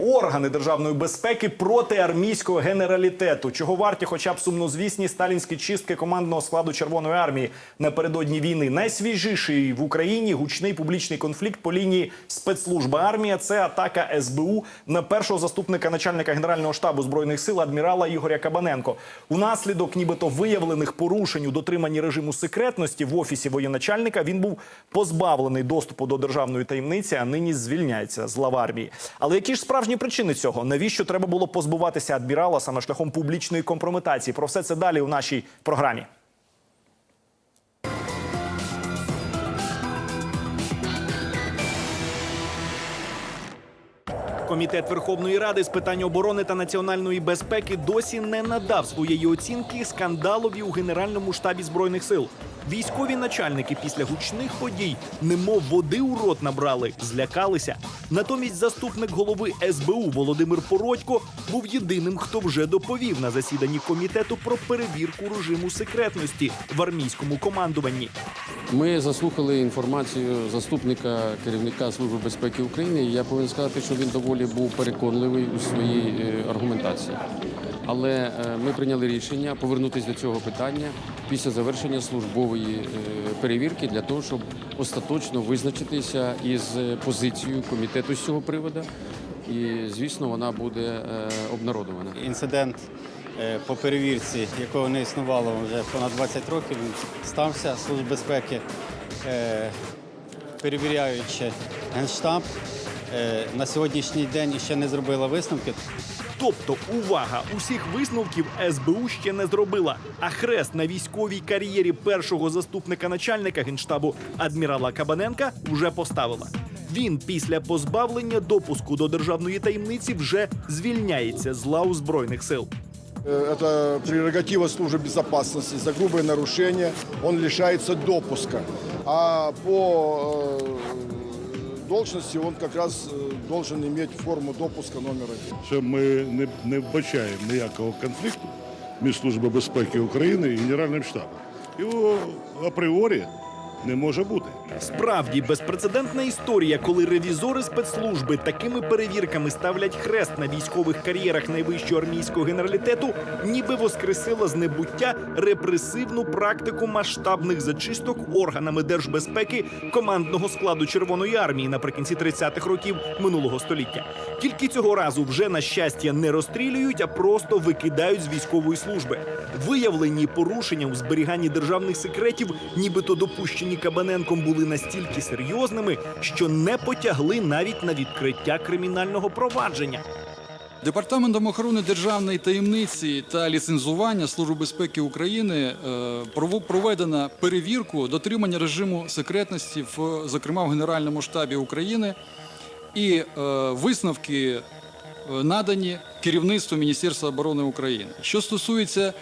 Органи державної безпеки проти армійського генералітету, чого варті, хоча б сумнозвісні сталінські чистки командного складу Червоної армії напередодні війни. Найсвіжіший в Україні гучний публічний конфлікт по лінії спецслужба армія. Це атака СБУ на першого заступника начальника генерального штабу збройних сил адмірала Ігоря Кабаненко. Унаслідок нібито виявлених порушень у дотриманні режиму секретності в офісі воєначальника він був позбавлений доступу до державної таємниці, а нині звільняється з лав армії. Але які ж справжні причини цього? Навіщо треба було позбуватися адмірала саме шляхом публічної компрометації? Про все це далі у нашій програмі. Комітет Верховної Ради з питань оборони та національної безпеки досі не надав своєї оцінки скандалові у Генеральному штабі збройних сил. Військові начальники після гучних подій, немов води у рот набрали, злякалися. Натомість заступник голови СБУ Володимир Породько був єдиним, хто вже доповів на засіданні комітету про перевірку режиму секретності в армійському командуванні. Ми заслухали інформацію заступника керівника Служби безпеки України. Я повинен сказати, що він доволі був переконливий у своїй е, аргументації. Але е, ми прийняли рішення повернутися до цього питання після завершення службової е, перевірки для того, щоб остаточно визначитися із е, позицією комітету з цього приводу. І звісно, вона буде е, обнародована. Інцидент по перевірці, якого не існувало вже понад 20 років, стався Служба безпеки, перевіряючи Генштаб, на сьогоднішній день ще не зробила висновки. Тобто, увага, усіх висновків СБУ ще не зробила. А хрест на військовій кар'єрі першого заступника начальника генштабу адмірала Кабаненка вже поставила. Він після позбавлення допуску до державної таємниці вже звільняється з лав збройних сил. Э, Это прерогатива службы безопасности. За грубое нарушение он лишается допуска. А по э, должности он как раз э, должен иметь форму допуска номер один. що ми не, не вбачаємо ніякого конфлікту між Службою безпеки України і Генеральним штабом. Його апріорі не може бути. Справді безпрецедентна історія, коли ревізори спецслужби такими перевірками ставлять хрест на військових кар'єрах найвищого армійського генералітету, ніби воскресила з небуття репресивну практику масштабних зачисток органами держбезпеки командного складу Червоної армії наприкінці 30-х років минулого століття. Тільки цього разу вже на щастя не розстрілюють, а просто викидають з військової служби. Виявлені порушення у зберіганні державних секретів, нібито допущені Кабаненком, були настільки серйозними, що не потягли навіть на відкриття кримінального провадження. Департаментом охорони державної таємниці та ліцензування Служби безпеки України е, проведена перевірку дотримання режиму секретності, в, зокрема в Генеральному штабі України, і е, висновки е, надані керівництву Міністерства оборони України. Що стосується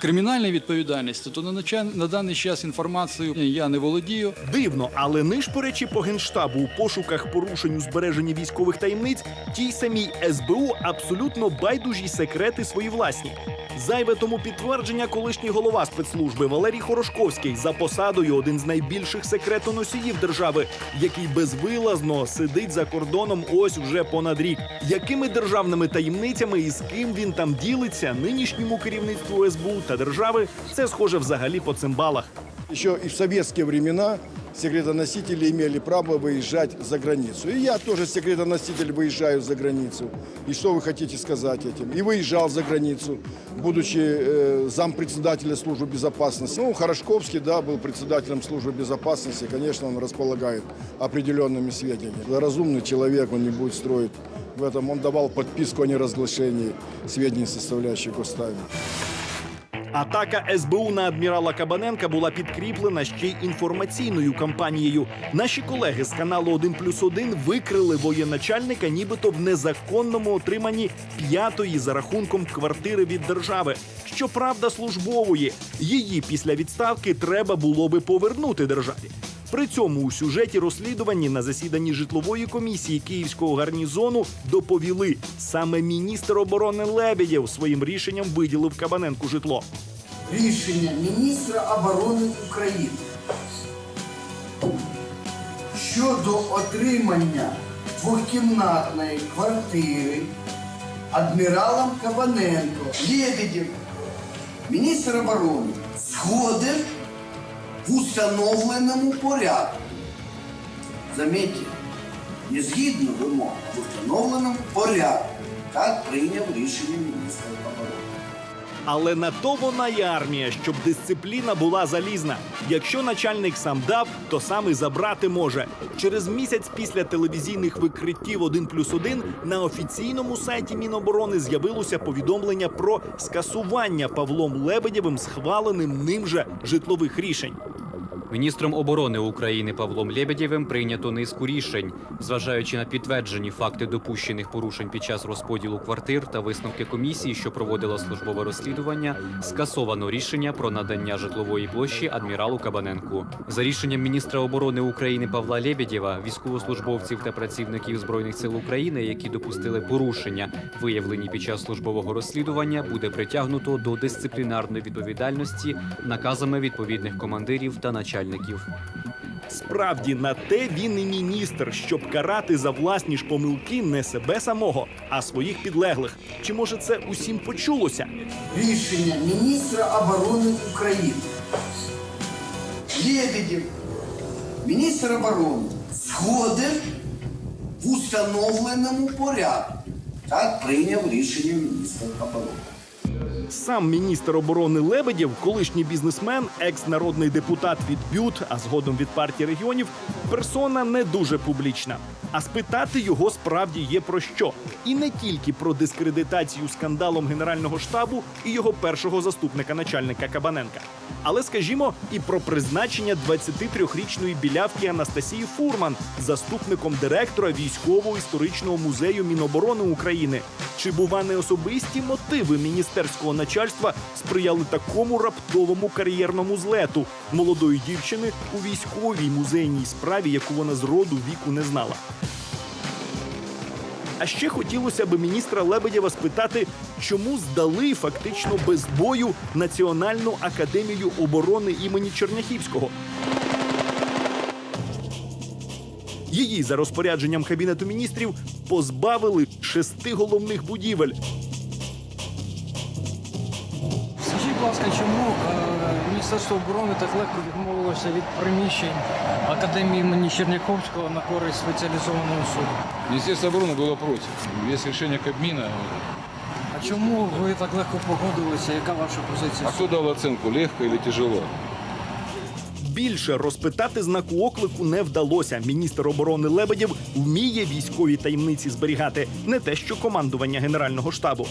кримінальної відповідальності, то на, нача- на даний час інформацію я не володію. Дивно, але нишпорячи по генштабу у пошуках порушень у збереженні військових таємниць, тій самій СБУ абсолютно байдужі секрети свої власні. Зайве тому підтвердження колишній голова спецслужби Валерій Хорошковський за посадою один з найбільших секретоносіїв держави, який безвилазно сидить за кордоном ось вже понад рік. Якими державними таємницями і з ким він там ділиться нинішньому керівництву СБУ та держави, це схоже взагалі по цимбалах. Еще и в советские времена секретоносители имели право выезжать за границу. И я тоже секретоноситель выезжаю за границу. И что вы хотите сказать этим? И выезжал за границу, будучи э, зампредседателя службы безопасности. Ну, Хорошковский, да, был председателем службы безопасности. Конечно, он располагает определенными сведениями. Разумный человек, он не будет строить в этом. Он давал подписку о неразглашении сведений, составляющих гостайны. Атака СБУ на адмірала Кабаненка була підкріплена ще й інформаційною кампанією. Наші колеги з каналу 1 плюс 1 викрили воєначальника, нібито в незаконному отриманні п'ятої за рахунком квартири від держави. Щоправда, службової її після відставки треба було би повернути державі. При цьому у сюжеті розслідуванні на засіданні житлової комісії київського гарнізону доповіли саме міністр оборони Лебедєв своїм рішенням виділив Кабаненку житло. рішення міністра оборони України щодо отримання двухкомнатной квартиры адмиралом Кабаненко. Лебедев, министр обороны, згоден в установленому порядку. Заметьте, не згідно вимог, в установленому порядку. Так прийняв рішення міністра оборони. Але на то вона й армія, щоб дисципліна була залізна. Якщо начальник сам дав, то сам і забрати може. Через місяць після телевізійних викриттів 1 плюс 1 на офіційному сайті Міноборони з'явилося повідомлення про скасування Павлом Лебедєвим схваленим ним же житлових рішень. Міністром оборони України Павлом Лебедєвим прийнято низку рішень, зважаючи на підтверджені факти допущених порушень під час розподілу квартир та висновки комісії, що проводила службове розслідування, скасовано рішення про надання житлової площі адміралу Кабаненку. За рішенням міністра оборони України Павла Лебедєва, військовослужбовців та працівників збройних сил України, які допустили порушення, виявлені під час службового розслідування, буде притягнуто до дисциплінарної відповідальності наказами відповідних командирів та начальників. Справді на те він і міністр, щоб карати за власні ж помилки не себе самого, а своїх підлеглих. Чи може це усім почулося? Рішення міністра оборони України. Лебедев, міністр оборони, згоден в установленому порядку. Так прийняв рішення міністра оборони. Сам міністр оборони Лебедєв, колишній бізнесмен, екс-народний депутат від БЮТ, а згодом від партії регіонів, персона не дуже публічна. А спитати його справді є про що, і не тільки про дискредитацію скандалом генерального штабу і його першого заступника начальника Кабаненка, але скажімо, і про призначення 23-річної білявки Анастасії Фурман заступником директора військово-історичного музею Міноборони України. Чи бува не особисті мотиви міністерського начальства сприяли такому раптовому кар'єрному злету молодої дівчини у військовій музейній справі, яку вона з роду віку не знала? А ще хотілося б міністра Лебедєва спитати, чому здали фактично без бою Національну академію оборони імені Черняхівського. Її за розпорядженням кабінету міністрів позбавили шести головних будівель. Скажіть, будь ласка, чому е, Міністерство оборони так легко відмовилося від приміщень Академії імені Черняховського на користь спеціалізованого суду? Министерство обороны было против. Есть решение Кабмина. А чому ви так легко погодилися? Яка ваша позиція? А кто дал оценку, легко или тяжело? Більше розпитати знаку оклику не вдалося. Міністр оборони Лебедєв вміє військові таємниці зберігати, не те, що командування Генерального штабу.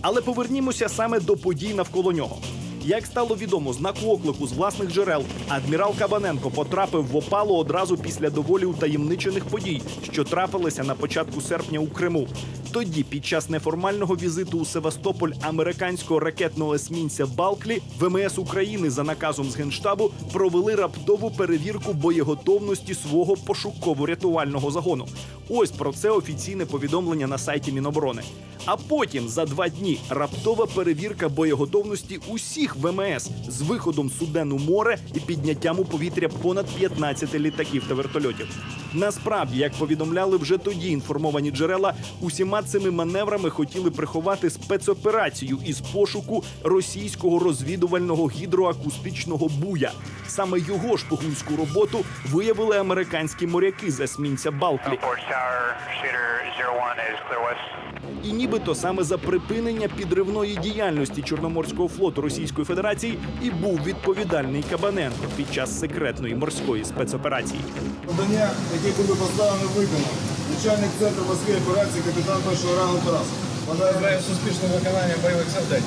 Але повернімося саме до подій навколо нього. Як стало відомо, знаку оклику з власних джерел, адмірал Кабаненко потрапив в опалу одразу після доволі утаємничених подій, що трапилися на початку серпня у Криму. Тоді, під час неформального візиту у Севастополь американського ракетного есмінця Балклі, ВМС України за наказом з генштабу провели раптову перевірку боєготовності свого пошуково-рятувального загону. Ось про це офіційне повідомлення на сайті Міноборони. А потім за два дні раптова перевірка боєготовності усіх ВМС з виходом суден у море і підняттям у повітря понад 15 літаків та вертольотів. Насправді, як повідомляли вже тоді інформовані джерела, усіма цими маневрами хотіли приховати спецоперацію із пошуку російського розвідувального гідроакустичного буя. Саме його шпигунську роботу виявили американські моряки з есмінця Балклі. Port Tower, shooter 01 is clear west. І нібито саме за припинення підривної діяльності Чорноморського флоту Російської Федерації і був відповідальний Кабаненко під час секретної морської спецоперації. Завдання, яке буде поставлено виконано. Начальник центру морської операції капітан першого рангу Тарас. Бажаю з успішного виконання бойових завдань.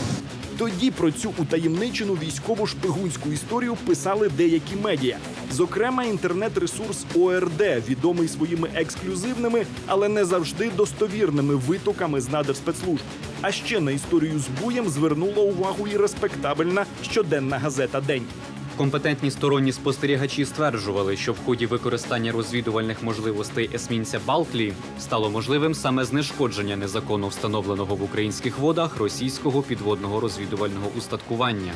Тоді про цю утаємничену військову шпигунську історію писали деякі медіа. Зокрема, інтернет-ресурс ОРД, відомий своїми ексклюзивними, але не завжди достовірними витоками з надр спецслужб. А ще на історію з буєм звернула увагу і респектабельна щоденна газета День. Компетентні сторонні спостерігачі стверджували, що в ході використання розвідувальних можливостей есмінця Балклі стало можливим саме знешкодження незаконно встановленого в українських водах російського підводного розвідувального устаткування.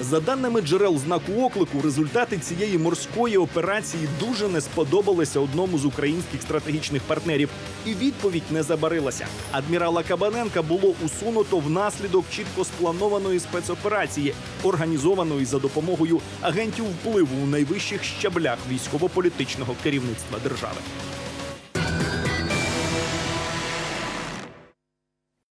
За даними джерел знаку оклику, результати цієї морської операції дуже не сподобалися одному з українських стратегічних партнерів, і відповідь не забарилася. Адмірала Кабаненка було усунуто внаслідок чітко спланованої спецоперації, організованої за допомогою агентів впливу у найвищих щаблях військово-політичного керівництва держави.